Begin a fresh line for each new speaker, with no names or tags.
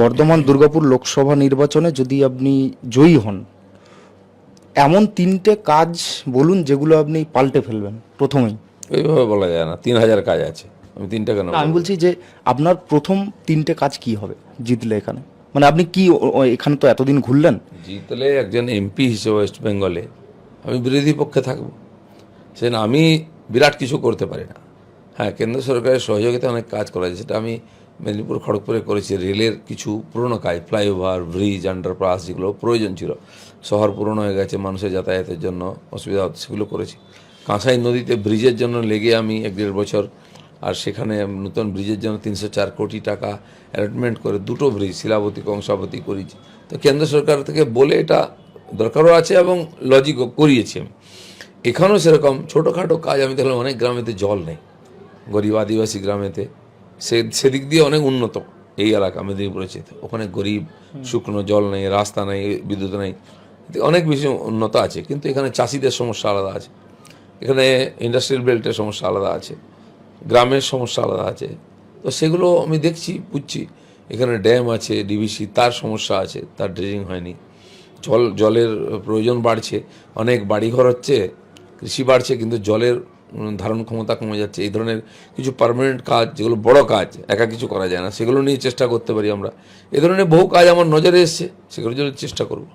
বর্ধমান দুর্গাপুর লোকসভা নির্বাচনে যদি আপনি জয়ী হন এমন তিনটে কাজ বলুন যেগুলো আপনি পাল্টে ফেলবেন প্রথমেই।
ওইভাবে বলা যায় না তিন হাজার কাজ আছে। আমি তিনটা কেন
আমি বলছি যে আপনার প্রথম তিনটে কাজ কি হবে জিতলে এখানে? মানে আপনি কি এখানে তো এতদিন ঘুরলেন?
জিতলে একজন এমপি হিসেবে ওয়েস্ট বেঙ্গলে আমি বিরোধী পক্ষে থাকব। সে আমি বিরাট কিছু করতে পারি না। হ্যাঁ কেন্দ্র সরকারের সহযোগিতা অনেক কাজ করা যায় সেটা আমি মেদিনীপুর, খড়গপুরে করেছি রেলের কিছু পুরনো কাজ, ফ্লাইওভার, ব্রিজ আন্ডারপাস যেগুলো প্রয়োজন ছিল। শহর পুরনো হয়ে গেছে, মানুষের যাতায়াতের জন্য অসুবিধা হচ্ছে, সেগুলো করেছি। কাঁসাই নদীতে ব্রিজের জন্য লেগে আমি এক দেড় বছর, আর সেখানে নতুন ব্রিজের জন্য তিনশো চার কোটি টাকা অ্যালটমেন্ট করে দুটো ব্রিজ, শিলাবতী, কংসাবতী করেছি। তো কেন্দ্র সরকার থেকে বলে এটা দরকারও আছে এবং লজিকও করিয়েছি আমি। এখানেও সেরকম ছোটোখাটো কাজ, আমি দেখলাম অনেক গ্রামেতে জল নেই। গরিব আদিবাসী গ্রামেতে সে সেদিক দিয়ে অনেক উন্নত এই এলাকা মেদিনীপুরের চেয়ে। ওখানে গরিব শুকনো জল নেই রাস্তা নেই বিদ্যুৎ নেই। অনেক বেশি উন্নত আছে কিন্তু এখানে চাষিদের সমস্যা আলাদা আছে। এখানে ইন্ডাস্ট্রিয়াল বেল্টের সমস্যা আলাদা আছে গ্রামের সমস্যা আলাদা আছে। তো সেগুলো আমি দেখছি বুঝছি। এখানে ড্যাম আছে ডিভিসি তার সমস্যা আছে তার ড্রেজিং হয়নি। জল জলের প্রয়োজন বাড়ছে অনেক বাড়িঘর হচ্ছে কৃষি বাড়ছে কিন্তু জলের ধারণ ক্ষমতা কমে যাচ্ছে। এই ধরনের কিছু পারমানেন্ট কাজ, যেগুলো বড় কাজ, একা কিছু করা যায় না। সেগুলো নিয়ে চেষ্টা করতে পারি আমরা। এ ধরনের বহু কাজ আমার নজরে এসছে, সেগুলোর জন্য চেষ্টা করব।